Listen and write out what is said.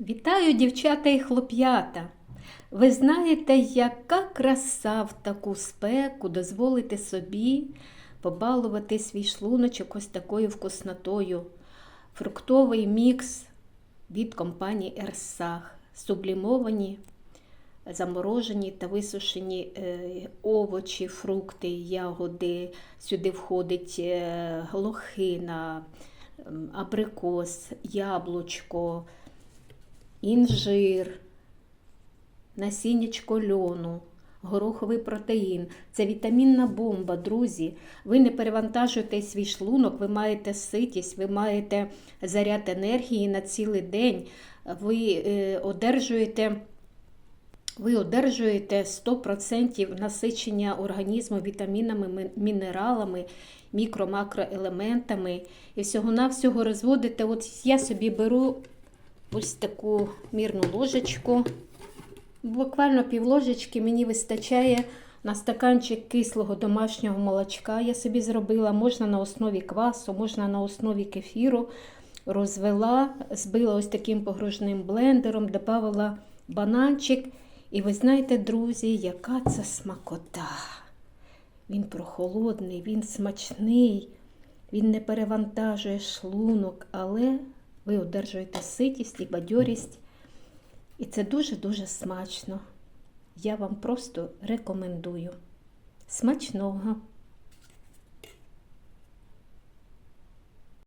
Вітаю, дівчата і хлоп'ята! Ви знаєте, яка краса в таку спеку дозволити собі побалувати свій шлуночок ось такою вкуснотою. Фруктовий мікс від компанії Ерсах. Сублімовані, заморожені та висушені е, овочі, фрукти, ягоди. Сюди входить е, лохина, абрикос, яблучко інжир, насіннячко льону, гороховий протеїн. Це вітамінна бомба, друзі. Ви не перевантажуєте свій шлунок, ви маєте ситість, ви маєте заряд енергії на цілий день. Ви е, одержуєте. Ви одержуєте 100% насичення організму вітамінами, мінералами, мікро-макроелементами і всього-навсього розводите. От я собі беру ось таку мірну ложечку. Буквально півложечки мені вистачає на стаканчик кислого домашнього молочка. Я собі зробила, можна на основі квасу, можна на основі кефіру. Розвела, збила ось таким погружним блендером, додавала бананчик. І ви знаєте, друзі, яка це смакота. Він прохолодний, він смачний, він не перевантажує шлунок, але ви одержуєте ситість і бадьорість. І це дуже-дуже смачно. Я вам просто рекомендую. Смачного!